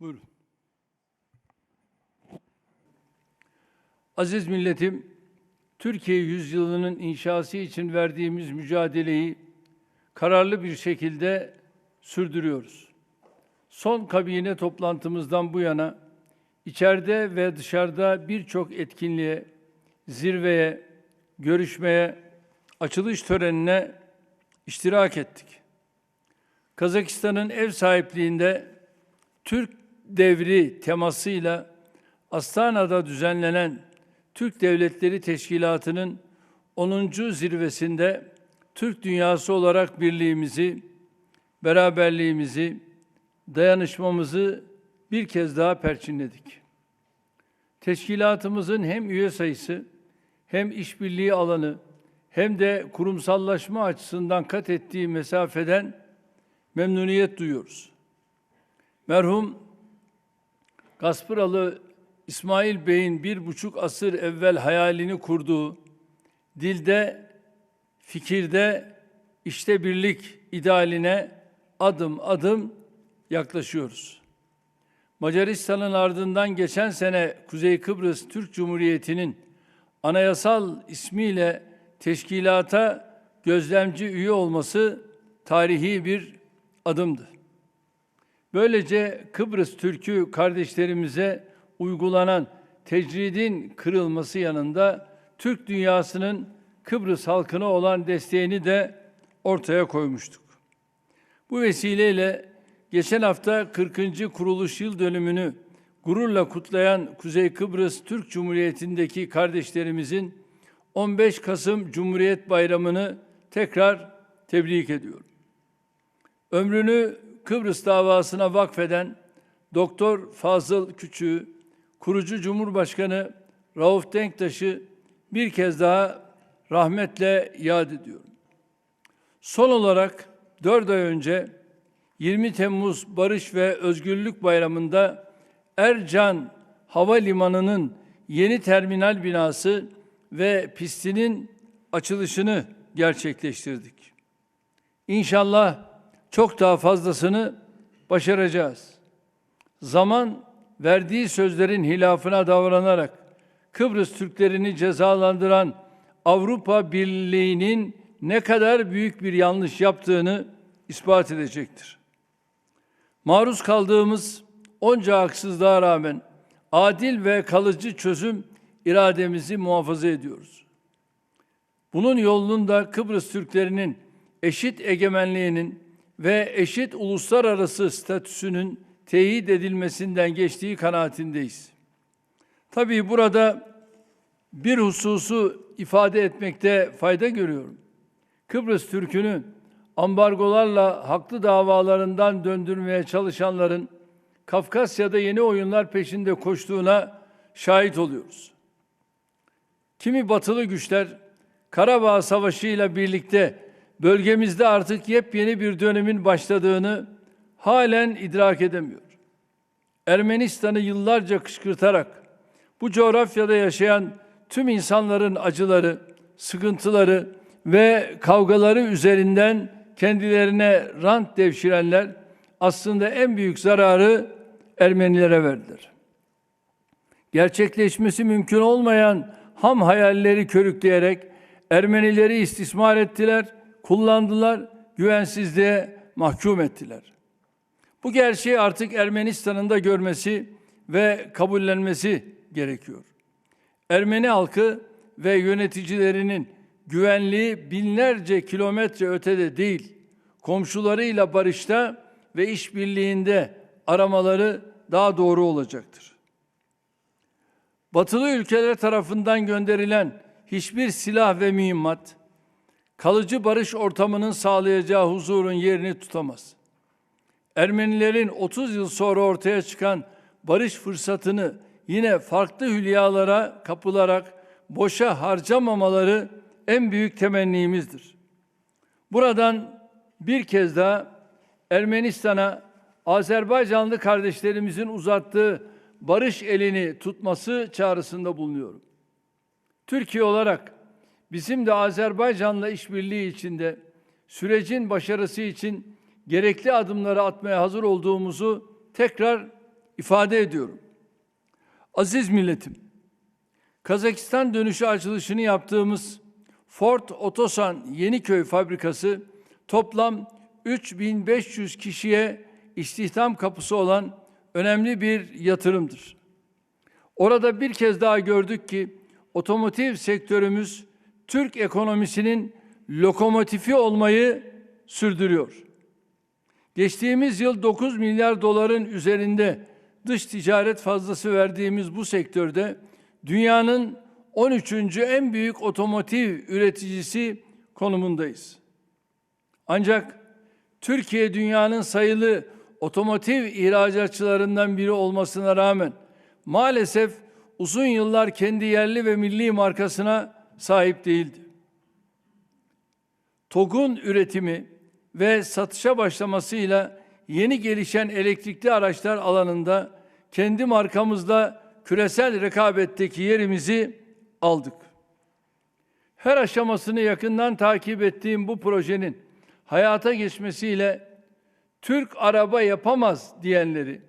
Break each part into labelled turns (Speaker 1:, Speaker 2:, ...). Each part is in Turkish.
Speaker 1: Buyurun. Aziz milletim, Türkiye yüzyılının inşası için verdiğimiz mücadeleyi kararlı bir şekilde sürdürüyoruz. Son kabine toplantımızdan bu yana içeride ve dışarıda birçok etkinliğe, zirveye, görüşmeye, açılış törenine iştirak ettik. Kazakistan'ın ev sahipliğinde Türk devri temasıyla Astana'da düzenlenen Türk Devletleri Teşkilatı'nın 10. zirvesinde Türk dünyası olarak birliğimizi, beraberliğimizi, dayanışmamızı bir kez daha perçinledik. Teşkilatımızın hem üye sayısı, hem işbirliği alanı, hem de kurumsallaşma açısından kat ettiği mesafeden memnuniyet duyuyoruz. Merhum Gaspıralı İsmail Bey'in bir buçuk asır evvel hayalini kurduğu, dilde, fikirde, işte birlik idealine adım adım yaklaşıyoruz. Macaristan'ın ardından geçen sene Kuzey Kıbrıs Türk Cumhuriyeti'nin anayasal ismiyle teşkilata gözlemci üye olması tarihi bir adımdı. Böylece Kıbrıs Türk'ü kardeşlerimize uygulanan tecridin kırılması yanında Türk dünyasının Kıbrıs halkına olan desteğini de ortaya koymuştuk. Bu vesileyle geçen hafta 40. kuruluş yıl dönümünü gururla kutlayan Kuzey Kıbrıs Türk Cumhuriyeti'ndeki kardeşlerimizin 15 Kasım Cumhuriyet Bayramı'nı tekrar tebrik ediyorum. Ömrünü Kıbrıs davasına vakfeden Doktor Fazıl Küçüğü, kurucu Cumhurbaşkanı Rauf Denktaş'ı bir kez daha rahmetle yad ediyorum. Son olarak 4 ay önce 20 Temmuz Barış ve Özgürlük Bayramı'nda Ercan Havalimanı'nın yeni terminal binası ve pistinin açılışını gerçekleştirdik. İnşallah çok daha fazlasını başaracağız. Zaman verdiği sözlerin hilafına davranarak Kıbrıs Türklerini cezalandıran Avrupa Birliği'nin ne kadar büyük bir yanlış yaptığını ispat edecektir. Maruz kaldığımız onca haksızlığa rağmen adil ve kalıcı çözüm irademizi muhafaza ediyoruz. Bunun yolunun da Kıbrıs Türklerinin eşit egemenliğinin ve eşit uluslararası statüsünün teyit edilmesinden geçtiği kanaatindeyiz. Tabii burada bir hususu ifade etmekte fayda görüyorum. Kıbrıs Türk'ünü ambargolarla haklı davalarından döndürmeye çalışanların Kafkasya'da yeni oyunlar peşinde koştuğuna şahit oluyoruz. Kimi batılı güçler Karabağ Savaşı ile birlikte bölgemizde artık yepyeni bir dönemin başladığını halen idrak edemiyor. Ermenistan'ı yıllarca kışkırtarak bu coğrafyada yaşayan tüm insanların acıları, sıkıntıları ve kavgaları üzerinden kendilerine rant devşirenler aslında en büyük zararı Ermenilere verdiler. Gerçekleşmesi mümkün olmayan ham hayalleri körükleyerek Ermenileri istismar ettiler, kullandılar, güvensizliğe mahkum ettiler. Bu gerçeği artık Ermenistan'ın da görmesi ve kabullenmesi gerekiyor. Ermeni halkı ve yöneticilerinin güvenliği binlerce kilometre ötede değil, komşularıyla barışta ve işbirliğinde aramaları daha doğru olacaktır. Batılı ülkeler tarafından gönderilen hiçbir silah ve mühimmat kalıcı barış ortamının sağlayacağı huzurun yerini tutamaz. Ermenilerin 30 yıl sonra ortaya çıkan barış fırsatını yine farklı hülyalara kapılarak boşa harcamamaları en büyük temennimizdir. Buradan bir kez daha Ermenistan'a Azerbaycanlı kardeşlerimizin uzattığı barış elini tutması çağrısında bulunuyorum. Türkiye olarak bizim de Azerbaycan'la işbirliği içinde sürecin başarısı için gerekli adımları atmaya hazır olduğumuzu tekrar ifade ediyorum. Aziz milletim, Kazakistan dönüşü açılışını yaptığımız Ford Otosan Yeniköy fabrikası toplam 3500 kişiye istihdam kapısı olan önemli bir yatırımdır. Orada bir kez daha gördük ki otomotiv sektörümüz Türk ekonomisinin lokomotifi olmayı sürdürüyor. Geçtiğimiz yıl 9 milyar doların üzerinde dış ticaret fazlası verdiğimiz bu sektörde dünyanın 13. en büyük otomotiv üreticisi konumundayız. Ancak Türkiye dünyanın sayılı otomotiv ihracatçılarından biri olmasına rağmen maalesef uzun yıllar kendi yerli ve milli markasına sahip değildi. TOG'un üretimi ve satışa başlamasıyla yeni gelişen elektrikli araçlar alanında kendi markamızla küresel rekabetteki yerimizi aldık. Her aşamasını yakından takip ettiğim bu projenin hayata geçmesiyle Türk araba yapamaz diyenleri,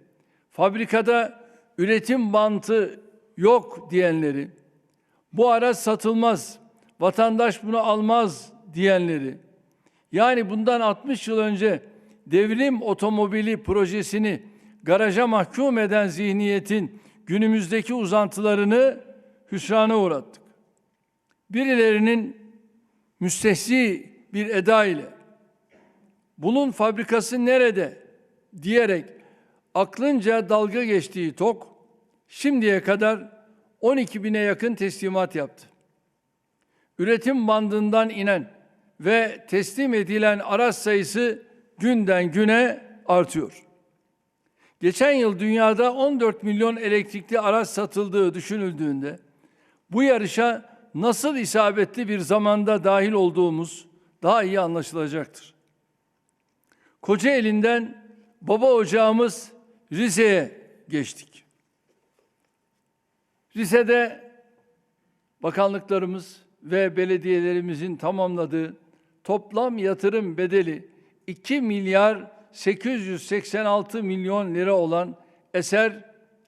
Speaker 1: fabrikada üretim bantı yok diyenleri, bu araç satılmaz, vatandaş bunu almaz diyenleri, yani bundan 60 yıl önce devrim otomobili projesini garaja mahkum eden zihniyetin günümüzdeki uzantılarını hüsrana uğrattık. Birilerinin müstehzi bir eda ile bunun fabrikası nerede diyerek aklınca dalga geçtiği TOK şimdiye kadar 12 bine yakın teslimat yaptı. Üretim bandından inen ve teslim edilen araç sayısı günden güne artıyor. Geçen yıl dünyada 14 milyon elektrikli araç satıldığı düşünüldüğünde bu yarışa nasıl isabetli bir zamanda dahil olduğumuz daha iyi anlaşılacaktır. Kocaeli'nden baba ocağımız Rize'ye geçtik. Rize'de bakanlıklarımız ve belediyelerimizin tamamladığı toplam yatırım bedeli 2 milyar 886 milyon lira olan eser,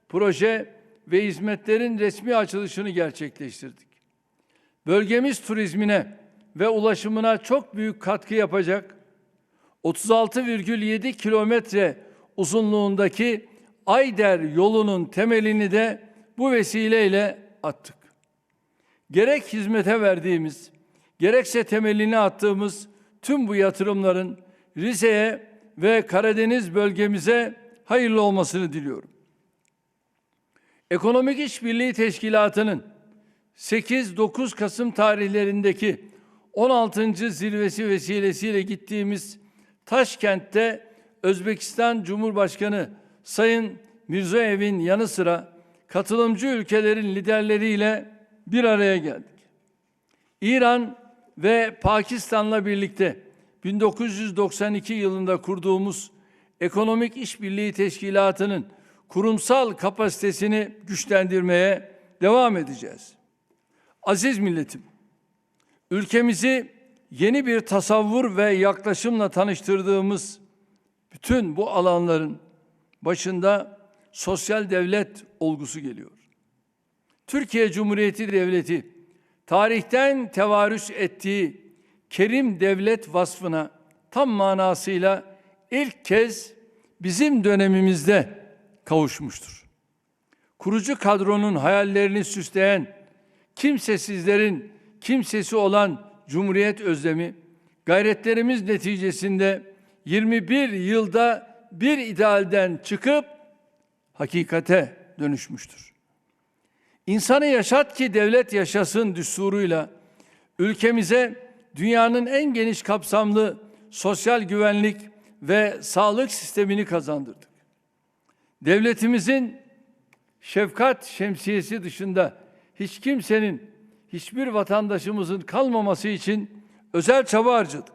Speaker 1: proje ve hizmetlerin resmi açılışını gerçekleştirdik. Bölgemiz turizmine ve ulaşımına çok büyük katkı yapacak 36,7 kilometre uzunluğundaki Ayder yolunun temelini de bu vesileyle attık. Gerek hizmete verdiğimiz, gerekse temelini attığımız tüm bu yatırımların Rize'ye ve Karadeniz bölgemize hayırlı olmasını diliyorum. Ekonomik İşbirliği Teşkilatı'nın 8-9 Kasım tarihlerindeki 16. zirvesi vesilesiyle gittiğimiz Taşkent'te Özbekistan Cumhurbaşkanı Sayın Mirzoyev'in yanı sıra katılımcı ülkelerin liderleriyle bir araya geldik. İran ve Pakistan'la birlikte 1992 yılında kurduğumuz Ekonomik İşbirliği Teşkilatı'nın kurumsal kapasitesini güçlendirmeye devam edeceğiz. Aziz milletim, ülkemizi yeni bir tasavvur ve yaklaşımla tanıştırdığımız bütün bu alanların başında sosyal devlet olgusu geliyor. Türkiye Cumhuriyeti Devleti tarihten tevarüs ettiği kerim devlet vasfına tam manasıyla ilk kez bizim dönemimizde kavuşmuştur. Kurucu kadronun hayallerini süsleyen kimsesizlerin kimsesi olan Cumhuriyet özlemi gayretlerimiz neticesinde 21 yılda bir idealden çıkıp hakikate dönüşmüştür. İnsanı yaşat ki devlet yaşasın düsturuyla ülkemize dünyanın en geniş kapsamlı sosyal güvenlik ve sağlık sistemini kazandırdık. Devletimizin şefkat şemsiyesi dışında hiç kimsenin, hiçbir vatandaşımızın kalmaması için özel çaba harcadık.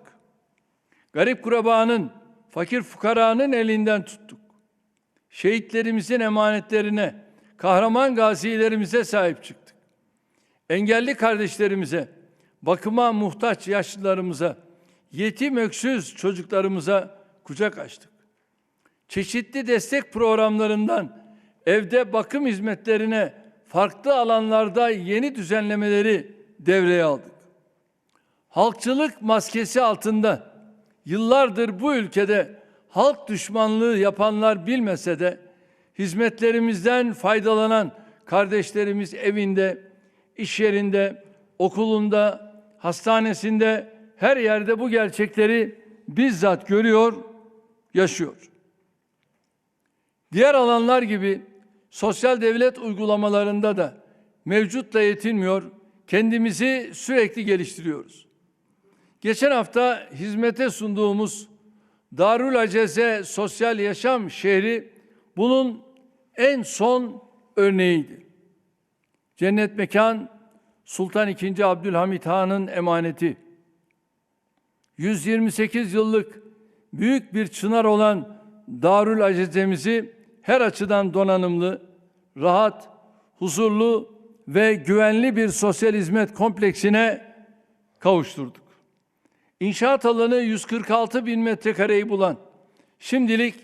Speaker 1: Garip kurabanın, fakir fukaranın elinden tuttuk. Şehitlerimizin emanetlerine, kahraman gazilerimize sahip çıktık. Engelli kardeşlerimize, bakıma muhtaç yaşlılarımıza, yetim öksüz çocuklarımıza kucak açtık. Çeşitli destek programlarından evde bakım hizmetlerine farklı alanlarda yeni düzenlemeleri devreye aldık. Halkçılık maskesi altında yıllardır bu ülkede halk düşmanlığı yapanlar bilmese de hizmetlerimizden faydalanan kardeşlerimiz evinde, iş yerinde, okulunda, hastanesinde her yerde bu gerçekleri bizzat görüyor, yaşıyor. Diğer alanlar gibi sosyal devlet uygulamalarında da mevcutla yetinmiyor, kendimizi sürekli geliştiriyoruz. Geçen hafta hizmete sunduğumuz Darül Aceze Sosyal Yaşam Şehri bunun en son örneğiydi. Cennet Mekan Sultan II. Abdülhamit Han'ın emaneti. 128 yıllık büyük bir çınar olan Darül Aceze'mizi her açıdan donanımlı, rahat, huzurlu ve güvenli bir sosyal hizmet kompleksine kavuşturduk. İnşaat alanı 146 bin metrekareyi bulan, şimdilik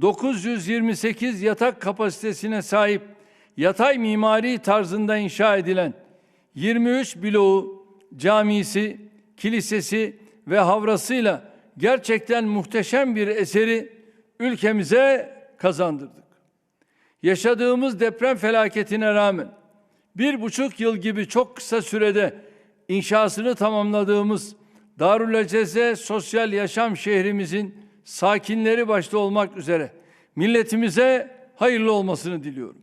Speaker 1: 928 yatak kapasitesine sahip yatay mimari tarzında inşa edilen 23 bloğu, camisi, kilisesi ve havrasıyla gerçekten muhteşem bir eseri ülkemize kazandırdık. Yaşadığımız deprem felaketine rağmen bir buçuk yıl gibi çok kısa sürede inşasını tamamladığımız Darülaceze Sosyal Yaşam şehrimizin sakinleri başta olmak üzere milletimize hayırlı olmasını diliyorum.